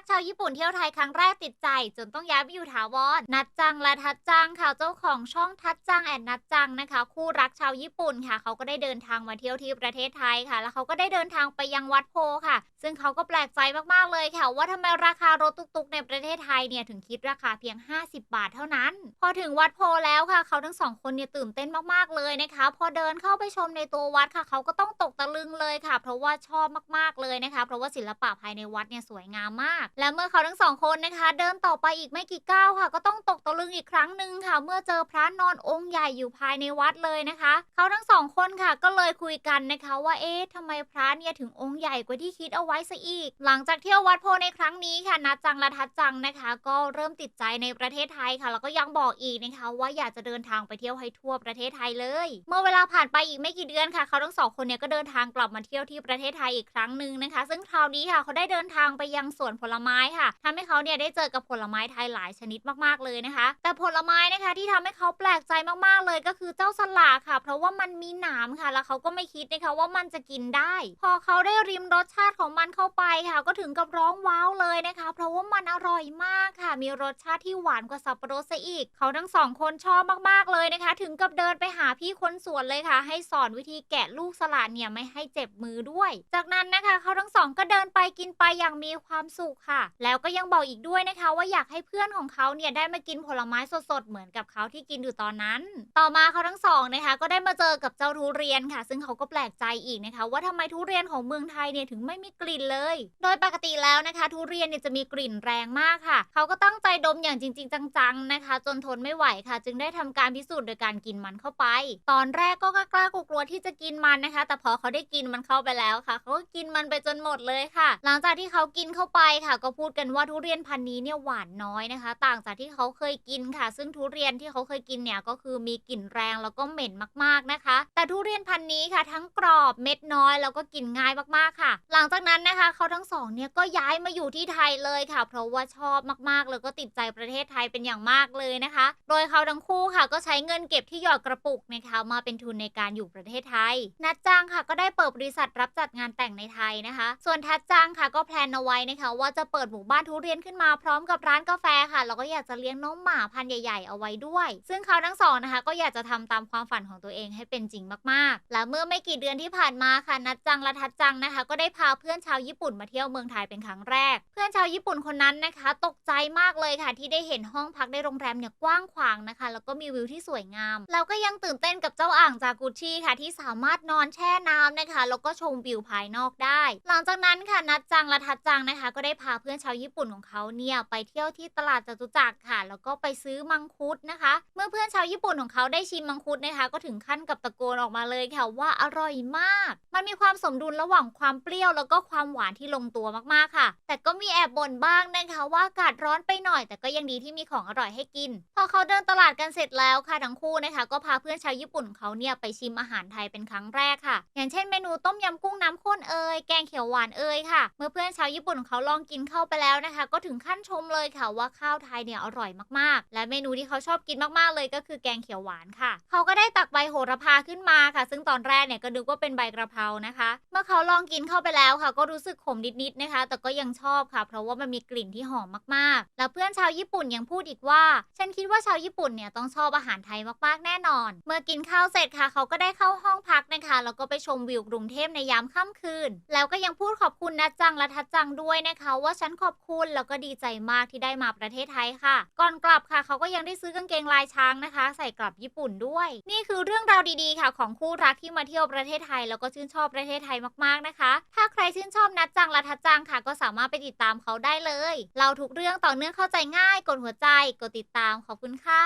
กชาวญี่ปุ่นเที่ยวไทยครั้งแรกติดใจ จนต้องย้ายไปอยู่ถาวรนัดจังและทัดจังค่ะเจ้าของช่องทัดจังแอนนัดจังนะคะ คู่รักชาวญี่ปุ่นค่ะ เขาก็ได้เดินทางมาเที่ยวที่ประเทศไทยค่ะ แล้วเขาก็ได้เดินทางไปยังวัดโพค่ะ ซึ่งเขาก็แปลกใจมากๆเลยค่ะ ว่าทำไมราคารถตุกๆ ในประเทศไทยเนี่ยถึงคิดราคาเพียง 50 บาทเท่านั้น พอถึงวัดโพแล้วค่ะ เขาทั้งสองคนเนี่ยตื่นเต้นมากๆเลยนะคะ พอเดินเข้าไปชมในตัววัดค่ะ เขาก็ต้องตกตะลึงเลยค่ะ เพราะว่าชอบมากๆเลยนะคะ เพราะว่าศิลปะภายในวัดเนี่ยสวยงามมากและเมื่อเขาทั้งสองคนนะคะ เดินต่อไปอีกไม่กี่ก้าวค่ะ ก็ต้องตกตะลึงอีกครั้งหนึ่งค่ะ เมื่อเจอพระนอนองค์ใหญ่อยู่ภายในวัดเลยนะคะ เขาทั้งสองคนค่ะก็เลยคุยกันนะคะว่าเอ๊ะทำไมพระเนี่ยถึงองค์ใหญ่กว่าที่คิดเอาไว้ซะอีก หลังจากเที่ยววัดโพในครั้งนี้ค่ะนัดจังและทัดจังนะคะ ก็เริ่มติดใจในประเทศไทยค่ะ แล้วก็ยังบอกอีกนะคะว่าอยากจะเดินทางไปเที่ยวให้ทั่วประเทศไทยเลย เมื่อเวลาผ่านไปอีกไม่กี่เดือนค่ะ เขาทั้งสองคนเนี่ยก็เดินทางกลับมาเที่ยวที่ประเทศไทยอีกครั้งหนึ่งนะคะ ซึ่งคราวนี้ค่ะเขาได้เดินทางไปยังสวนผลไม้ค่ะทำให้เขาเนี่ยได้เจอกับผลไม้ไทยหลายชนิดมากๆเลยนะคะ แต่ผลไม้นะคะที่ทำให้เขาแปลกใจมากๆเลยก็คือเจ้าสลากค่ะ เพราะว่ามันมีหนามค่ะ แล้วเขาก็ไม่คิดนะคะว่ามันจะกินได้ พอเขาได้ริมรสชาติของมันเข้าไปค่ะ ก็ถึงกับร้องว้าวเลยนะคะ เพราะว่ามันอร่อยมากค่ะ มีรสชาติที่หวานกว่าสับปะรดซะอีก เขาทั้งสองคนชอบมากๆเลยนะคะ ถึงกับเดินไปหาพี่คนสวนเลยค่ะ ให้สอนวิธีแกะลูกสลัดเนี่ยไม่ให้เจ็บมือด้วย จากนั้นนะคะ เขาทั้งสองก็เดินไปกินไปอย่างมีความสุขค่ะแล้วก็ยังบอกอีกด้วยนะคะ ว่าอยากให้เพื่อนของเขาเนี่ยได้มากินผลไม้สดๆเหมือนกับเขาที่กินอยู่ตอนนั้น ต่อมาเขาทั้งสองนะคะ ก็ได้มาเจอกับเจ้าทุเรียนค่ะ ซึ่งเขาก็แปลกใจอีกนะคะ ว่าทำไมทุเรียนของเมืองไทยเนี่ยถึงไม่มีกลิ่นเลย โดยปกติแล้วนะคะ ทุเรียนเนี่ยจะมีกลิ่นแรงมากค่ะ เขาก็ตั้งใจดมอย่างจริง ๆ จังๆนะคะ จนทนไม่ไหวค่ะ จึงได้ทำการพิสูจน์โดยการกินมันเข้าไป ตอนแรกก็กล้ากลัวๆที่จะกินมันนะคะ แต่พอเขาได้กินมันเข้าไปแล้วค่ะ เขาก็กินมันไปจนหมดเลยค่ะ หลังจากที่เขากินเข้าไปค่ะก็พูดกันว่าทุเรียนพันธุ์นี้เนี่ยหวานน้อยนะคะ ต่างจากที่เขาเคยกินค่ะ ซึ่งทุเรียนที่เขาเคยกินเนี่ยก็คือมีกลิ่นแรงแล้วก็เหม็นมากๆนะคะ แต่ทุเรียนพันธุ์นี้ค่ะ ทั้งกรอบเม็ดน้อยแล้วก็กินง่ายมากๆค่ะ หลังจากนั้นนะคะเขาทั้งสองเนี่ยก็ย้ายมาอยู่ที่ไทยเลยค่ะ เพราะว่าชอบมากๆแล้วก็ติดใจประเทศไทยเป็นอย่างมากเลยนะคะ โดยเขาทั้งคู่ค่ะ ก็ใช้เงินเก็บที่หยอดกระปุกนะคะมาเป็นทุนในการอยู่ประเทศไทย นัดจ้างค่ะก็ได้เปิดบริษัทรับจัดงานแต่งในไทยนะคะ ส่วนทัดจ้างค่ะก็แพลนเอาไว้นะคะว่าจะจะเปิดหมู่บ้านทุเรียนขึ้นมาพร้อมกับร้านกาแฟค่ะแล้วก็อยากจะเลี้ยงน้องหมาพันธุ์ใหญ่ ๆ เอาไว้ด้วย ซึ่งเขาทั้งสองนะคะก็อยากจะทำตามความฝันของตัวเองให้เป็นจริงมากๆ และเมื่อไม่กี่เดือนที่ผ่านมาค่ะนัดจังและทัดจังนะคะ ก็ได้พาเพื่อนชาวญี่ปุ่นมาเที่ยวเมืองไทยเป็นครั้งแรก เพื่อนชาวญี่ปุ่นคนนั้นนะคะ ตกใจมากเลยค่ะ ที่ได้เห็นห้องพักในโรงแรมเนี่ยกว้างขวางนะคะ แล้วก็มีวิวที่สวยงามแล้วก็ยังตื่นเต้นกับเจ้าอ่างจากุชิค่ะ ที่สามารถนอนแช่น้ำนะคะแล้วก็ชมวิวภายนอกได้ หลังจากนั้นค่ะนัดจังและทัดจังนะคะ ก็ได้พาเพื่อนชาวญี่ปุ่นของเขาเนี่ยไปเที่ยวที่ตลาดจตุจักรค่ะ แล้วก็ไปซื้อมังคุดนะคะ เมื่อเพื่อนชาวญี่ปุ่นของเขาได้ชิมมังคุดนะคะ ก็ถึงขั้นกับตะโกนออกมาเลยค่ะว่าอร่อยมาก มันมีความสมดุลระหว่างความเปรี้ยว แล้วก็ความหวานที่ลงตัวมากๆค่ะ แต่ก็มีแอบบ่นบ้างนะคะว่าอากาศร้อนไปหน่อย แต่ก็ยังดีที่มีของอร่อยให้กิน พอเขาเดินตลาดกันเสร็จแล้วค่ะทั้งคู่นะคะ ก็พาเพื่อนชาวญี่ปุ่นเขาเนี่ยไปชิมอาหารไทยเป็นครั้งแรกค่ะ อย่างเช่นเมนูต้มยำกุ้งน้ำข้นเอยแกงเขียวหวานเอยค่ะ เมื่อเพื่อนชาวญี่ปุ่นเขาลองกินนเข้าไปแล้วนะคะ ก็ถึงขั้นชมเลยค่ะว่าข้าวไทยเนี่ยอร่อยมากๆ และเมนูที่เขาชอบกินมากๆเลยก็คือแกงเขียวหวานค่ะ เขาก็ได้ตักใบโหระพาขึ้นมาค่ะ ซึ่งตอนแรกเนี่ยก็นึกว่าเป็นใบกระเพรานะคะ เมื่อเขาลองกินเข้าไปแล้วค่ะ ก็รู้สึกขมนิดๆนะคะ แต่ก็ยังชอบค่ะ เพราะว่ามันมีกลิ่นที่หอมมากๆ แล้วเพื่อนชาวญี่ปุ่นยังพูดอีกว่า ฉันคิดว่าชาวญี่ปุ่นเนี่ยต้องชอบอาหารไทยมากๆแน่นอน เมื่อกินข้าวเสร็จค่ะ เขาก็ได้เข้าห้องพักนะคะแล้วก็ไปชมวิวกรุงเทพในยามค่ำคืน แล้วก็ยังพูดขอบคุณนัดจังและทัดจังด้วยนะคะว่าฉันขอบคุณแล้วก็ดีใจมากที่ได้มาประเทศไทยค่ะ ก่อนกลับค่ะ เขาก็ยังได้ซื้อกางเกงลายช้างนะคะ ใส่กลับญี่ปุ่นด้วย นี่คือเรื่องราวดีๆค่ะ ของคู่รักที่มาเที่ยวประเทศไทย แล้วก็ชื่นชอบประเทศไทยมากๆนะคะ ถ้าใครชื่นชอบนัดจังและทัดจังค่ะ ก็สามารถไปติดตามเขาได้เลย เราทุกเรื่องต่อเนื่องเข้าใจง่าย กดหัวใจ กดติดตามขอบคุณค่ะ